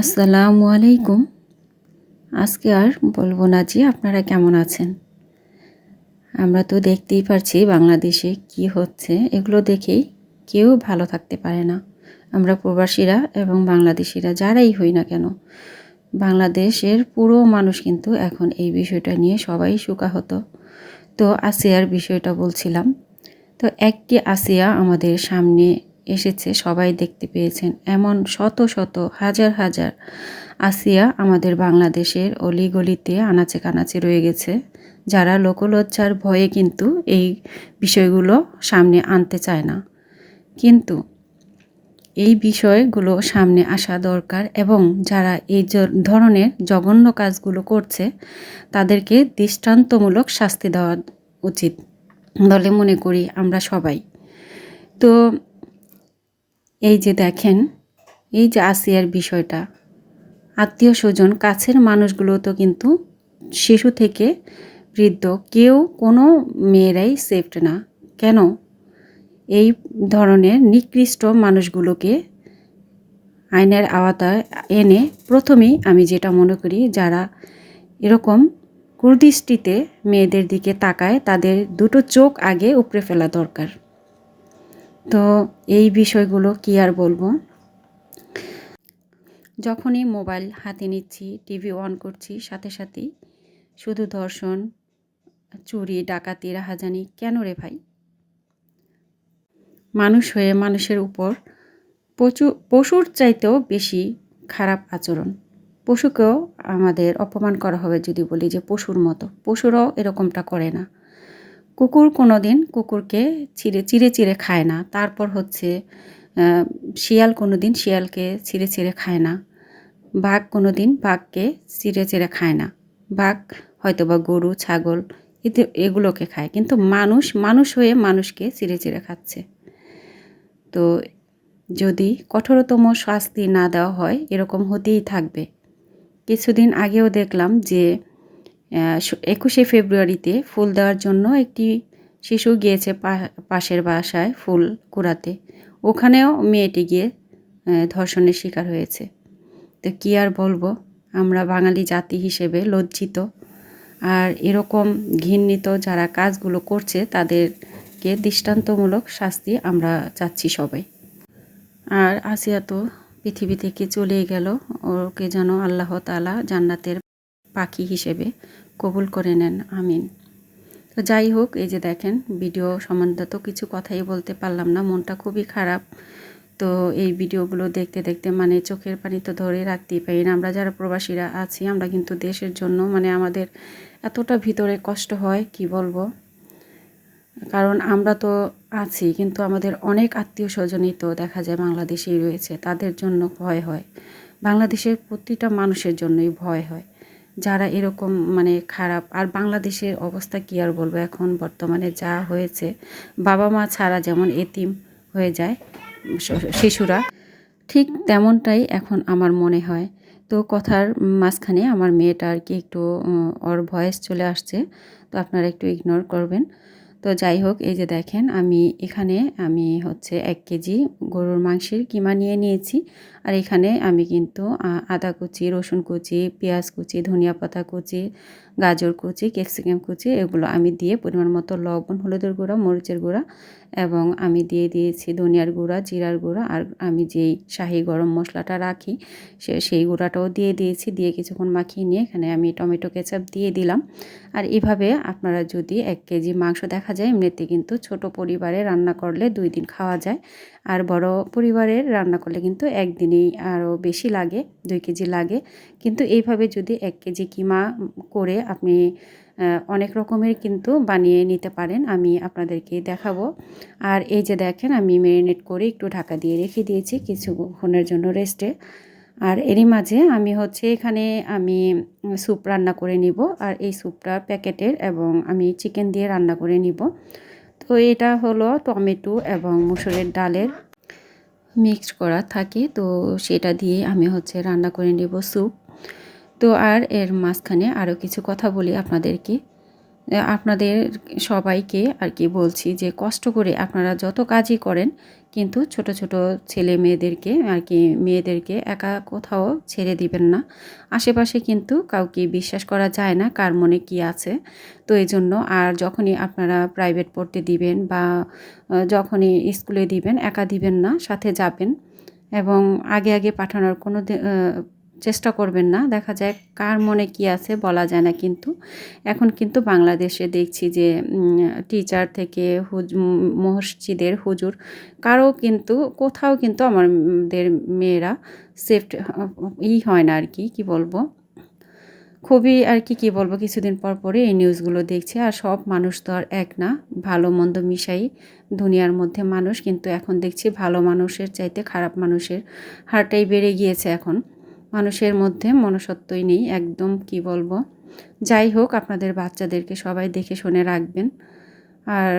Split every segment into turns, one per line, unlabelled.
আসসালামু আলাইকুম। আজকে আর বলব না যে আপনারা কেমন আছেন। আমরা তো দেখতেই পারছি বাংলাদেশে কি হচ্ছে, এগুলো দেখেই কেউ ভালো থাকতে পারে না। আমরা প্রবাসীরা এবং বাংলাদেশিরা যারাই হই না কেন, বাংলাদেশের পুরো মানুষ কিন্তু এখন এই বিষয়টা নিয়ে সবাই সুকাহত তো আসিয়ার বিষয়টা বলছিলাম। তো একটি আসিয়া আমাদের সামনে এসেছে, সবাই দেখতে পেয়েছেন। এমন শত শত, হাজার হাজার আসিয়া আমাদের বাংলাদেশের অলিগলিতে আনাচে কানাচে রয়ে গেছে, যারা লোকলজ্জার ভয়ে কিন্তু এই বিষয়গুলো সামনে আনতে চায় না। কিন্তু এই বিষয়গুলো সামনে আসা দরকার এবং যারা এই ধরনের জঘন্য কাজগুলো করছে, তাদেরকে দৃষ্টান্তমূলক শাস্তি দেওয়া উচিত বলে মনে করি আমরা সবাই। তো এই যে দেখেন, এই যে আসিয়ার বিষয়টা। আত্মীয় স্বজন, কাছের মানুষগুলো তো কিন্তু শিশু থেকে বৃদ্ধ, কেউ কোনো মেয়েরাই সেফট না। কেন? এই ধরনের নিকৃষ্ট মানুষগুলোকে আইনের আওতায় এনে প্রথমেই আমি যেটা মনে করি, যারা এরকম কুর্দিষ্টিতে মেয়েদের দিকে তাকায়, তাদের দুটো চোখ আগে উপড়ে ফেলা দরকার। তো এই বিষয়গুলো কি আর বলব? যখনই মোবাইল হাতে নিচ্ছি, টিভি অন করছি, সাথে সাথেই শুধু ধর্ষণ, চুরি, ডাকাতি, রাহাজানি, কেন রে ভাই? মানুষ হয়ে মানুষের উপর প্রচুর পশুর চাইতেও বেশি খারাপ আচরণ। পশুকেও আমাদের অপমান করা হবে যদি বলি যে পশুর মতো। পশুরাও এরকমটা করে না। কুকুর কোনো দিন কুকুরকে চিড়ে চিড়ে চিড়ে খায় না। তারপর হচ্ছে শিয়াল কোনো দিন শিয়ালকে ছিঁড়ে ছিঁড়ে খায় না। বাঘ কোনো দিন বাঘকে চিড়ে চিড়ে খায় না। বাঘ হয়তো বা গরু, ছাগল এতে, এগুলোকে খায়। কিন্তু মানুষ মানুষ হয়ে মানুষকে চিড়ে চিড়ে খাচ্ছে। তো যদি কঠোরতম শাস্তি না দেওয়া হয়, এরকম হতেই থাকবে। কিছুদিন আগেও দেখলাম যে একুশে ফেব্রুয়ারিতে ফুল দেওয়ার জন্য একটি শিশু গিয়েছে পাশের বাসায় ফুল কুড়াতে। ওখানেও মেয়েটি গিয়ে ধর্ষণের শিকার হয়েছে। তো কী আর বলব, আমরা বাঙালি জাতি হিসেবে লজ্জিত। আর এরকম ঘৃণিত যারা কাজগুলো করছে, তাদেরকে দৃষ্টান্তমূলক শাস্তি আমরা চাচ্ছি সবাই। আর আসিয়া তো পৃথিবী থেকে চলেই গেল, ওকে যেন আল্লাহ তালা জান্নাতের পাখি হিসেবে কবুল করে নেন, আমিন। তো যাই হোক, এই যে দেখেন, ভিডিও সম্বন্ধে তো কিছু কথাই বলতে পারলাম না, মনটা খুবই খারাপ। তো এই ভিডিওগুলো দেখতে দেখতে মানে চোখের পানি তো ধরে রাখতেই পারি না। আমরা যারা প্রবাসীরা আছি, আমরা কিন্তু দেশের জন্য মানে আমাদের এতটা ভিতরে কষ্ট হয়, কি বলব? কারণ আমরা তো আছি, কিন্তু আমাদের অনেক আত্মীয় স্বজনই তো দেখা যায় বাংলাদেশেই রয়েছে, তাদের জন্য ভয় হয়। বাংলাদেশের প্রতিটা মানুষের জন্যই ভয় হয়। যারা এরকম মানে খারাপ, আর বাংলাদেশের অবস্থা কী আর বলব? এখন বর্তমানে যা হয়েছে বাবা মা ছাড়া যেমন এতিম হয়ে যায় শিশুরা, ঠিক তেমনটাই এখন আমার মনে হয়। তো কথার মাঝখানে আমার মেয়েটা আর কি একটু ওর ভয়েস চলে আসছে, তো আপনারা একটু ইগনোর করবেন। তো যাই হোক, এই যে দেখেন, আমি এখানে আমি হচ্ছে এক কেজি গরুর মাংসের কিমা নিয়ে নিয়েছি। আর এখানে আমি কিন্তু আদা কুচি, রসুন কুচি, পেঁয়াজ কুচি, ধনিয়া পাতা কুচি, গাজর কুচি, ক্যাপসিকাম কুচি, এগুলো আমি দিয়ে পরিমাণ মতো লবণ, হলুদের গুঁড়া, মরিচের গুঁড়া এবং আমি দিয়ে দিয়েছি ধনিয়ার গুঁড়া, জিরার গুঁড়া আর আমি যেই শাহি গরম মশলাটা রাখি সে, সেই গুঁড়াটাও দিয়ে দিয়েছি, দিয়ে কিছুক্ষণ মাখিয়ে নিয়ে এখানে আমি টমেটো কেচাপ দিয়ে দিলাম। আর এভাবে আপনারা যদি এক কেজি মাংস দেখা যায়, এমনিতে কিন্তু ছোট পরিবারে রান্না করলে দুই দিন খাওয়া যায়। আর বড় পরিবারের রান্না করলে কিন্তু একদিনেই আরও বেশি লাগে, দুই কেজি লাগে। কিন্তু এইভাবে যদি এক কেজি কিমা করে আপনি অনেক রকমের কিন্তু বানিয়ে নিতে পারেন, আমি আপনাদেরকে দেখাবো। আর এই যে দেখেন, আমি ম্যারিনেট করে একটু ঢাকা দিয়ে রেখে দিয়েছি কিছুক্ষণের জন্য রেস্টে আর এরই মাঝে আমি হচ্ছে এখানে আমি স্যুপ রান্না করে নিব, আর এই স্যুপটা প্যাকেটের এবং আমি চিকেন দিয়ে রান্না করে নিব। তো এটা হলো টমেটো এবং মুসুরের ডালের মিক্সড করা থাকে, তো সেটা দিয়ে আমি হচ্ছে রান্না করে নেব স্যুপ তো আর এর মাঝখানে আরও কিছু কথা বলি আপনাদেরকে। আপনাদের সবাইকে আর কি বলছি যে কষ্ট করে আপনারা যত কাজই করেন, কিন্তু ছোট ছোট ছেলে মেয়েদেরকে আর কি মেয়েদেরকে একা কোথাও ছেড়ে দিবেন না। আশেপাশে কিন্তু কাউকে বিশ্বাস করা যায় না কার মনে কি আছে। তো এই জন্য আর যখনই আপনারা প্রাইভেট পড়তে দিবেন বা যখনই স্কুলে দিবেন, একা দিবেন না, সাথে যাবেন। এবং আগে আগে পাঠানোর কোনো চেষ্টা করবেন না। দেখা যায় কার মনে কি আছে বলা যায় না কিন্তু। এখন কিন্তু বাংলাদেশে দেখছি যে টিচার থেকে হুজ মসজিদের হুজুর কারও কিন্তু, কোথাও কিন্তু আমাদের মেয়েরা সেফট ই হয় না আর কি কি বলব? খুবই আর কি কী বলব, কিছুদিন পর পরে এই নিউজগুলো দেখছে। আর সব মানুষ তো আর এক না, ভালো মন্দ মিশাই দুনিয়ার মধ্যে মানুষ। কিন্তু এখন দেখছি ভালো মানুষের চাইতে খারাপ মানুষের হারটাই বেড়ে গিয়েছে এখন। মানুষের মধ্যে মনসত্বই নেই, একদম কি বলব? যাই হোক, আপনাদের বাচ্চাদেরকে সবাই দেখে শুনে রাখবেন। আর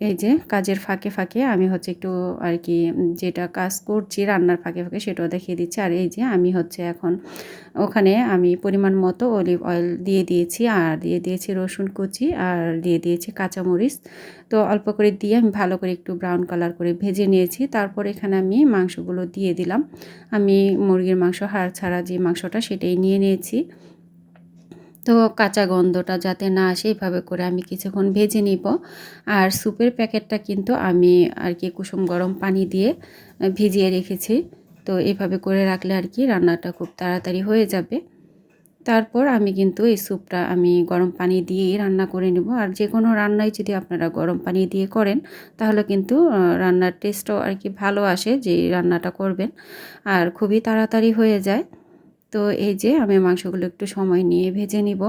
এই যে কাজের ফাঁকে ফাঁকে আমি হচ্ছে একটু আর কি যেটা কাজ করছি রান্নার ফাঁকে ফাঁকে সেটাও দেখিয়ে দিচ্ছি। আর এই যে আমি হচ্ছে এখন ওখানে আমি পরিমাণ মতো অলিভ অয়েল দিয়ে দিয়েছি আর দিয়ে দিয়েছি রসুন কুচি আর দিয়ে দিয়েছি কাঁচামরিচ। তো অল্প করে দিয়ে আমি ভালো করে একটু ব্রাউন কালার করে ভেজে নিয়েছি। তারপর এখানে আমি মাংসগুলো দিয়ে দিলাম। আমি মুরগির মাংস, হাড় ছাড়া যে মাংসটা সেটাই নিয়ে নিয়েছি। তো কাঁচা গন্ধটা যাতে না আসে এইভাবে করে আমি কিছুক্ষণ ভেজে নিব। আর স্যুপের প্যাকেটটা কিন্তু আমি আর কি কুসুম গরম পানি দিয়ে ভিজিয়ে রেখেছি। তো এইভাবে করে রাখলে আর কি রান্নাটা খুব তাড়াতাড়ি হয়ে যাবে। তারপর আমি কিন্তু এই স্যুপটা আমি গরম পানি দিয়েই রান্না করে নেব। আর যে কোনো রান্নাই যদি আপনারা গরম পানি দিয়ে করেন, তাহলে কিন্তু রান্নার টেস্টও আর কি ভালো আসে যে রান্নাটা করবেন। আর খুবই তাড়াতাড়ি হয়ে যায়। তো এই যে আমি মাংসগুলো একটু সময় নিয়ে ভেজে নিব।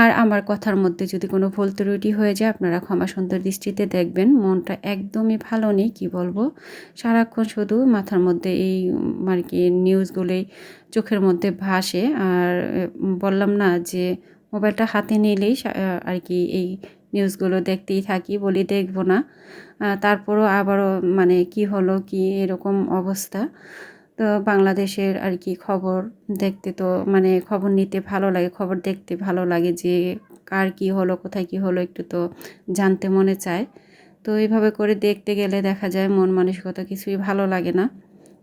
আর আমার কথার মধ্যে যদি কোনো ভুল ত্রুটি হয়ে যায়, আপনারা ক্ষমা সুন্দর দৃষ্টিতে দেখবেন। মনটা একদমই ভালো নেই, কি বলব? সারাক্ষণ শুধু মাথার মধ্যে এই আর কি নিউজগুলোই চোখের মধ্যে ভাসে। আর বললাম না যে মোবাইলটা হাতে নিলেই আর কি এই নিউজগুলো দেখতেই থাকি বলি দেখব না। তারপরও আবারও মানে কি হলো, কি এরকম অবস্থা। তো বাংলাদেশের আর কি খবর দেখতে তো মানে খবর নিতে ভালো লাগে, খবর দেখতে ভালো লাগে যে কার কি হলো, কোথায় কি হলো একটু তো জানতে মনে চায়। তো এইভাবে করে দেখতে গেলে দেখা যায় মন মানসিকতা কিছুই ভালো লাগে না।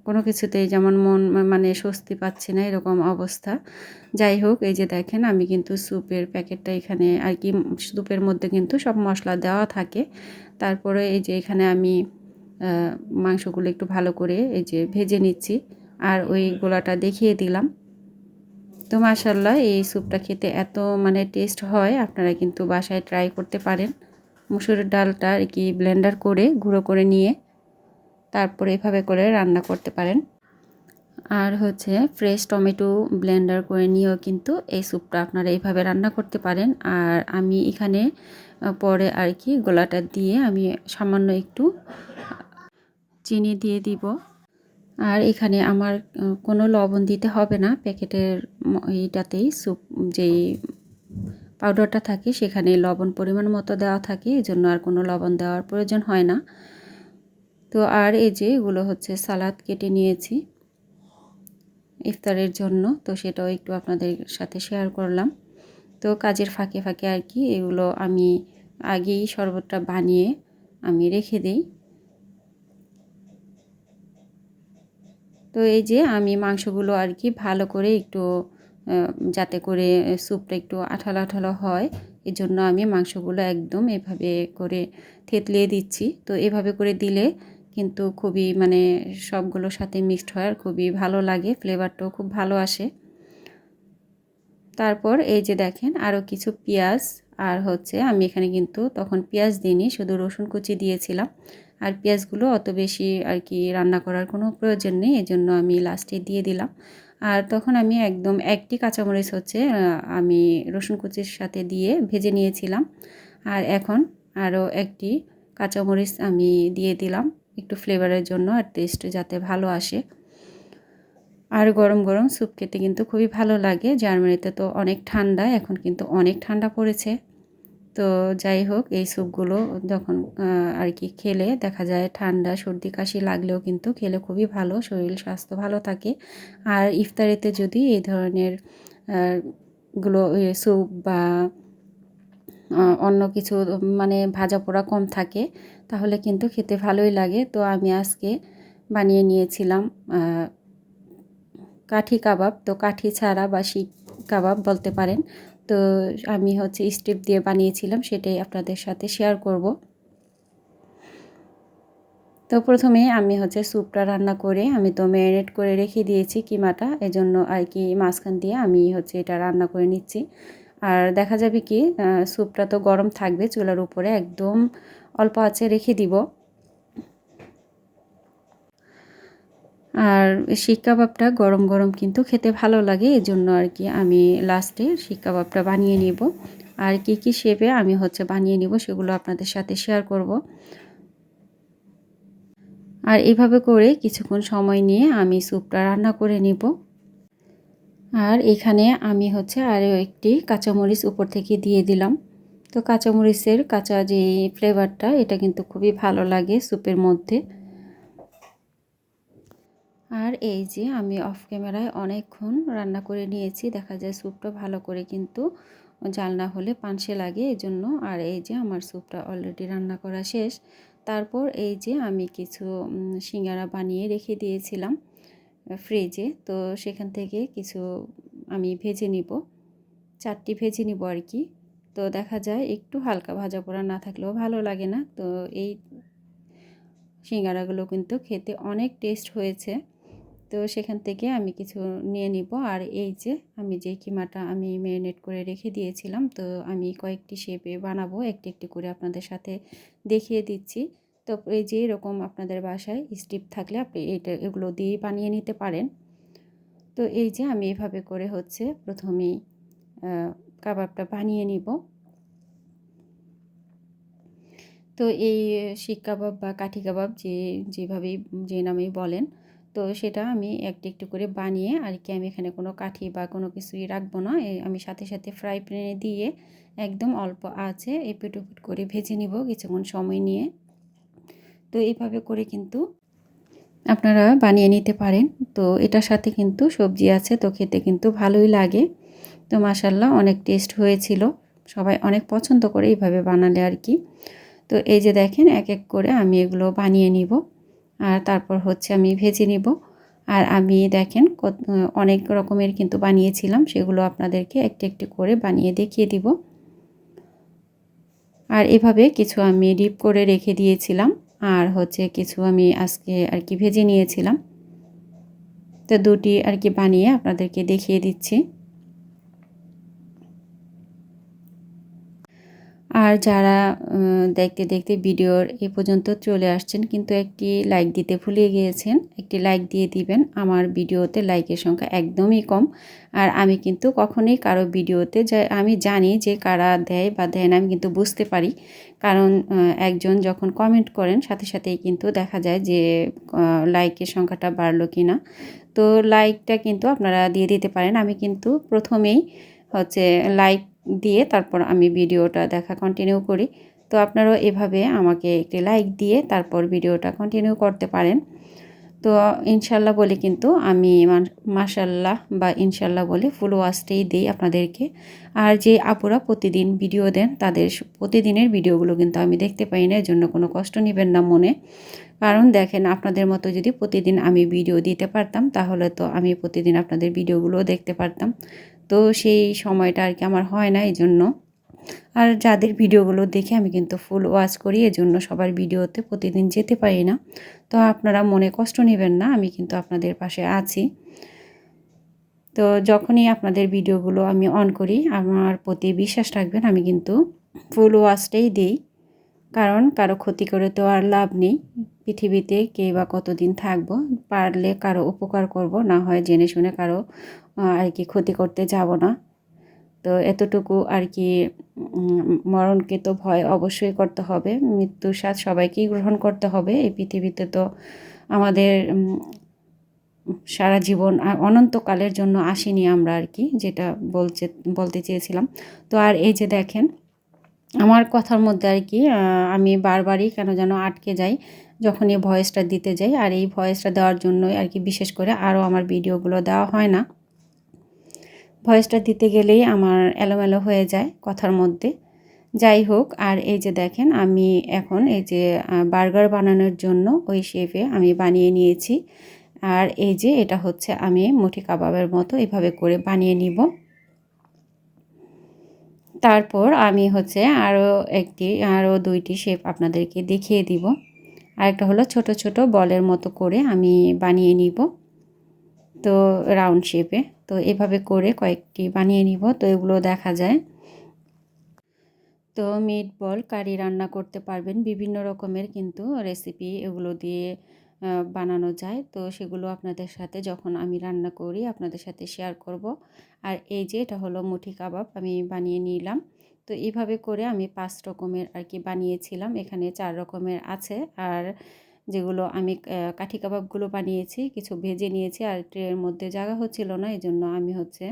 কোনো কিছুতেই যেমন মন মানে স্বস্তি পাচ্ছে না এরকম অবস্থা। যাই হোক, এই যে দেখেন আমি কিন্তু স্যুপের প্যাকেটটা এখানে আর কি, স্যুপের মধ্যে কিন্তু সব মশলা দেওয়া থাকে। তারপরে এই যে এখানে আমি মাংসগুলো একটু ভালো করে এই যে ভেজে নিচ্ছি। আর ওই গোলাটা দেখিয়ে দিলাম। তো মাসাল্লাহ এই স্যুপটা খেতে এত মানে টেস্ট হয়, আপনারা কিন্তু বাসায় ট্রাই করতে পারেন। মুসুরের ডালটা আর কি ব্লেন্ডার করে, গুঁড়ো করে নিয়ে তারপরে এভাবে করে রান্না করতে পারেন। আর হচ্ছে ফ্রেশ টমেটো ব্লেন্ডার করে নিয়েও কিন্তু এই স্যুপটা আপনারা এইভাবে রান্না করতে পারেন। আর আমি এখানে পরে আর কি গোলাটা দিয়ে আমি সামান্য একটু চিনি দিয়ে দিব। আর এখানে আমার কোনো লবণ দিতে হবে না। প্যাকেটের এইটাতেই স্যুপ যেই পাউডারটা থাকে, সেখানে লবণ পরিমাণ মতো দেওয়া থাকে। এই জন্য আর কোনো লবণ দেওয়ার প্রয়োজন হয় না। তো আর এই যে এগুলো হচ্ছে সালাদ কেটে নিয়েছি ইফতারের জন্য। তো সেটাও একটু আপনাদের সাথে শেয়ার করলাম। তো কাজের ফাঁকে ফাঁকে আর কি, এগুলো আমি আগেই শরবতটা বানিয়ে আমি রেখে দিই। তো এই যে আমি মাংসগুলো আর কি ভালো করে একটু যাতে করে স্যুপটা একটু আঠালো আঠালো হয় এই জন্য আমি মাংসগুলো একদম এভাবে করে থেতলিয়ে দিচ্ছি। তো এভাবে করে দিলে কিন্তু খুবই মানে সবগুলোর সাথে মিক্সড হয় আর খুবই ভালো লাগে, ফ্লেভারটাও খুব ভালো আসে। তারপর এই যে দেখেন আরও কিছু পেঁয়াজ, আর হচ্ছে আমি এখানে কিন্তু তখন পেঁয়াজ দিইনি, শুধু রসুন কুচি দিয়েছিলাম। আর পেঁয়াজগুলো অত বেশি আর কি রান্না করার কোনো প্রয়োজন নেই, এজন্য আমি লাস্টে দিয়ে দিলাম। আর তখন আমি একদম একটি কাঁচামরিচ হচ্ছে আমি রসুন কুচির সাথে দিয়ে ভেজে নিয়েছিলাম। আর এখন আরও একটি কাঁচামরিচ আমি দিয়ে দিলাম, একটু ফ্লেভারের জন্য আর টেস্ট যাতে ভালো আসে। আর গরম গরম স্যুপ খেতে কিন্তু খুবই ভালো লাগে, জার্মানিতে তো অনেক ঠান্ডা, এখন কিন্তু অনেক ঠান্ডা পড়েছে। তো যাই হোক, এই স্যুপগুলো যখন আর কি খেলে দেখা যায় ঠান্ডা, সর্দি, কাশি লাগলেও কিন্তু খেলে খুবই ভালো, শরীর স্বাস্থ্য ভালো থাকে। আর ইফতারিতে যদি এই ধরনেরগুলো স্যুপ বা অন্য কিছু মানে ভাজা পোড়া কম থাকে, তাহলে কিন্তু খেতে ভালোই লাগে। তো আমি আজকে বানিয়ে নিয়েছিলাম কাঠি কাবাব। তো কাঠি ছাড়া বা শিক কাবাব বলতে পারেন তো আমি হচ্ছে স্টিপ দিয়ে বানিয়েছিলাম, সেটাই আপনাদের সাথে শেয়ার করব। তো প্রথমে আমি হচ্ছে স্যুপটা রান্না করে আমি তো ম্যারিনেট করে রেখে দিয়েছি কিমাটা, এজন্য আর কি মাঝখান দিয়ে আমি হচ্ছে এটা রান্না করে নিচ্ছি। আর দেখা যাবে কি স্যুপটা তো গরম থাকবে, চুলার উপরে একদম অল্প আছে রেখে দিব। আর শিক কাবাবটা গরম গরম কিন্তু খেতে ভালো লাগে এই জন্য আর কি আমি লাস্টে শিক কাবাবটা বানিয়ে নিব। আর কি কি শেপে আমি হচ্ছে বানিয়ে নিব সেগুলো আপনাদের সাথে শেয়ার করব। আর এইভাবে করে কিছুক্ষণ সময় নিয়ে আমি স্যুপটা রান্না করে নিব। আর এখানে আমি হচ্ছে আরও একটি কাঁচামরিচ উপর থেকে দিয়ে দিলাম। তো কাঁচামরিচের কাঁচা যে ফ্লেভারটা এটা কিন্তু খুবই ভালো লাগে স্যুপের মধ্যে। আর এই যে আমি অফ ক্যামেরায় অনেকক্ষণ রান্না করে নিয়েছি, দেখা যায় স্যুপটা ভালো করে কিন্তু জাল না হলে পানসে লাগে এই জন্য আর এই যে আমার স্যুপটা অলরেডি রান্না করা শেষ। তারপর এই যে আমি কিছু সিঙ্গারা বানিয়ে রেখে দিয়েছিলাম ফ্রিজে তো সেখান থেকে কিছু আমি ভেজে নিব, চারটি ভেজে নিব আর কি। তো দেখা যায় একটু হালকা ভাজা পোড়া না থাকলেও ভালো লাগে না। তো এই সিঙ্গারাগুলো কিন্তু খেতে অনেক টেস্ট হয়েছে। তো সেখান থেকে আমি কিছু নিয়ে নিব। আর এই যে আমি যে কিমাটা আমি ম্যারিনেট করে রেখে দিয়েছিলাম, তো আমি কয়েকটি শেপে বানাবো, একটি একটি করে আপনাদের সাথে দেখিয়ে দিচ্ছি। তো এই যে এরকম আপনাদের বাসায় স্টিপ থাকলে আপনি এটা, এগুলো দিয়ে বানিয়ে নিতে পারেন। তো এই যে আমি এভাবে করে হচ্ছে প্রথমেই কাবাবটা বানিয়ে নিব। তো এই শিক কাবাব বা কাঠি কাবাব যে, যেভাবেই, যে নামেই বলেন তো সেটা আমি একটু একটু করে বানিয়ে আর কি আমি এখানে কোনো কাঠি বা কোনো কিছুই রাখব না। আমি সাথে সাথে ফ্রাই প্যানে দিয়ে একদম অল্প আছে এপিট উপিট করে ভেজে নিব কিছুক্ষণ সময় নিয়ে। তো এইভাবে করে কিন্তু আপনারা বানিয়ে নিতে পারেন। তো এটার সাথে কিন্তু সবজি আছে তো খেতে কিন্তু ভালোই লাগে। তো মাসাল্লাহ অনেক টেস্ট হয়েছিল। সবাই অনেক পছন্দ করে এইভাবে বানালে আর কি। তো এই যে দেখেন এক এক করে আমি এগুলো বানিয়ে নিব। আর তারপর হচ্ছে আমি ভেজে নিব। আর আমি দেখেন অনেক রকমের কিন্তু বানিয়েছিলাম, সেগুলো আপনাদেরকে একটি একটি করে বানিয়ে দেখিয়ে দিব। আর এভাবে কিছু আমি ডিপ করে রেখে দিয়েছিলাম, আর হচ্ছে কিছু আমি আজকে আর কি ভেজে নিয়েছিলাম। তো দুটি আর কি বানিয়ে আপনাদেরকে দেখিয়ে দিচ্ছি। আর যারা দেখতে দেখতে ভিডিওর এ পর্যন্ত চলে আসছেন, কিন্তু একটি লাইক দিতে ভুলে গিয়েছেন, একটি লাইক দিয়ে দিবেন। আমার ভিডিওতে লাইকের সংখ্যা একদমই কম। আর আমি কিন্তু কখনোই কারও ভিডিওতে আমি জানি যে কারা দেয় বা দেয় না, আমি কিন্তু বুঝতে পারি। কারণ একজন যখন কমেন্ট করেন, সাথে সাথেই কিন্তু দেখা যায় যে লাইকের সংখ্যাটা বাড়লো কি না। তো লাইকটা কিন্তু আপনারা দিয়ে দিতে পারেন। আমি কিন্তু প্রথমেই হচ্ছে লাইক দিয়ে তারপর আমি ভিডিওটা দেখা কন্টিনিউ করি। তো আপনারাও এভাবে আমাকে একটি লাইক দিয়ে তারপর ভিডিওটা কন্টিনিউ করতে পারেন। তো ইনশাল্লাহ বলে কিন্তু আমি মাশাল্লাহ বা ইনশাল্লাহ বলে ফুল ওয়াশটাই দিই আপনাদেরকে। আর যে আপুরা প্রতিদিন ভিডিও দেন, তাদের প্রতিদিনের ভিডিওগুলো কিন্তু আমি দেখতে পাই না এর জন্য কোনো কষ্ট নেবেন না মনে। কারণ দেখেন, আপনাদের মতো যদি প্রতিদিন আমি ভিডিও দিতে পারতাম, তাহলে তো আমি প্রতিদিন আপনাদের ভিডিওগুলো দেখতে পারতাম। তো সেই সময়টা আর কি আমার হয় না এই জন্য আর যাদের ভিডিওগুলো দেখে আমি কিন্তু ফুল ওয়াচ করি, এজন্য সবার ভিডিওতে প্রতিদিন যেতে পারি না। তো আপনারা মনে কষ্ট নেবেন না, আমি কিন্তু আপনাদের পাশে আছি। তো যখনই আপনাদের ভিডিওগুলো আমি অন করি, আমার প্রতি বিশ্বাস রাখবেন, আমি কিন্তু ফুল ওয়াচটাই দিই। কারণ কারও ক্ষতি করে তো আর লাভ নেই। পৃথিবীতে কে বা কতদিন থাকব, পারলে কারও উপকার করব, না হয় জেনে শুনে কারও আর কি ক্ষতি করতে যাব না। তো এতটুকু আর কি মরণকে তো ভয় অবশ্যই করতে হবে। মৃত্যুর স্বাদ সবাইকেই গ্রহণ করতে হবে। এই পৃথিবীতে তো আমাদের সারা জীবন অনন্তকালের জন্য আসিনি আমরা আর কি, যেটা বলছে, বলতে চেয়েছিলাম। তো আর এই যে দেখেন, আমার কথার মধ্যে আর কি আমি বারবারই কেন যেন আটকে যাই যখন এই ভয়েসটা দিতে যাই। আর এই ভয়েসটা দেওয়ার জন্যই আর কি বিশেষ করে আরও আমার ভিডিওগুলো দেওয়া হয় না। ভয়েসটা দিতে গেলেই আমার এলোমেলো হয়ে যায় কথার মধ্যে। যাই হোক, আর এই যে দেখেন, আমি এখন এই যে বার্গার বানানোর জন্য ওই শেপে আমি বানিয়ে নিয়েছি। আর এই যে, এটা হচ্ছে আমি মুঠি কাবাবের মতো এভাবে করে বানিয়ে নিব। তারপর আমি হচ্ছে আরও একটি আরও দুইটি শেপ আপনাদেরকে দেখিয়ে দিব। আরেকটা হলো ছোট ছোট বলের মতো করে আমি বানিয়ে নিব। তো রাউন্ড শেপে তো এভাবে করে কয়েকটি বানিয়ে নিব, তো এগুলো দেখা যায়। তো মিট বল কারি রান্না করতে পারবেন, বিভিন্ন রকমের কিন্তু রেসিপি এগুলো দিয়ে বানানো যায়। তো সেগুলো আপনাদের সাথে যখন আমি রান্না করি, আপনাদের সাথে শেয়ার করব। আর এই যে এটা হলো মুঠি কাবাব, আমি বানিয়ে নিলাম। তো এইভাবে করে আমি পাঁচ রকমের আর কি বানিয়েছিলাম। এখানে চার রকমের আছে। আর যেগুলো আমি কাঠি কাবাবগুলো বানিয়েছি, কিছু ভেজে নিয়েছি আর ট্রের মধ্যে জায়গা হচ্ছিল না এই জন্য আমি হচ্ছে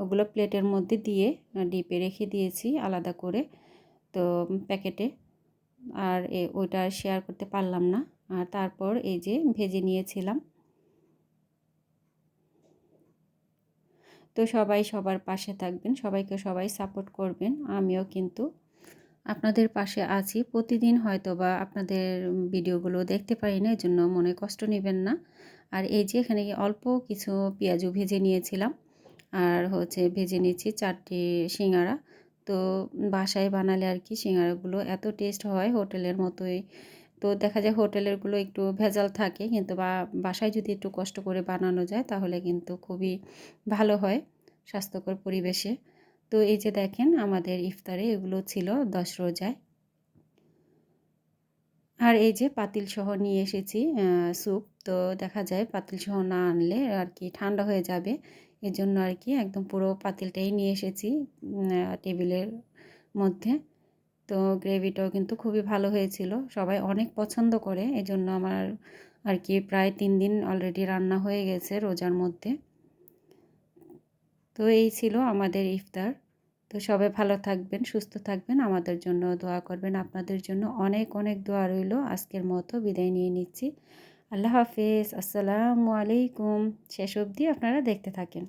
ওগুলো প্লেটের মধ্যে দিয়ে ডিপে রেখে দিয়েছি আলাদা করে, তো প্যাকেটে। আর এ, ওইটা শেয়ার করতে পারলাম না। আর তারপর এই যে ভেজে নিয়েছিলাম। তো সবাই সবার পাশে থাকবেন, সবাইকে সবাই সাপোর্ট করবেন, আমিও কিন্তু আপনাদের পাশে আছি। প্রতিদিন হয়তো বা আপনাদের ভিডিওগুলো দেখতে পারি না জন্য মনে কষ্ট নেবেন না। আর এই যে এখানে অল্প কিছু পেঁয়াজু ভেজে নিয়েছিলাম। আর হচ্ছে ভেজে নিয়েছি চারটি সিঙ্গারা। তো বাসায় বানালে আর কি সিঙ্গারাগুলো এত টেস্ট হয় হোটেলের মতোই। তো দেখা যায় হোটেলেরগুলো একটু ভেজাল থাকে, কিন্তু বা বাসায় যদি একটু কষ্ট করে বানানো যায়, তাহলে কিন্তু খুবই ভালো হয় স্বাস্থ্যকর পরিবেশে। তো এই যে দেখেন আমাদের ইফতারে এগুলো ছিল দশ রোজায়। আর এই যে পাতিল সহ নিয়ে এসেছি স্যুপ। তো দেখা যায় পাতিল সহ না আনলে আর কি ঠান্ডা হয়ে যাবে। এর জন্য আর কি একদম পুরো পাতিলটাই নিয়ে এসেছি টেবিলের মধ্যে। তো গ্রেভিটাও কিন্তু খুবই ভালো হয়েছিল। সবাই অনেক পছন্দ করে, এজন্য আমার আর কি প্রায় তিন দিন অলরেডি রান্না হয়ে গেছে রোজার মধ্যে। তো এই ছিল আমাদের ইফতার। তো সবাই ভালো থাকবেন, সুস্থ থাকবেন। আমাদের জন্য দোয়া করবেন। আপনাদের জন্য অনেক অনেক দোয়া রইল। আজকের মতো বিদায় নিয়ে নিচ্ছি। আল্লাহ হাফিজ। আসসালামু আলাইকুম। শেষ অবধি আপনারা দেখতে থাকেন।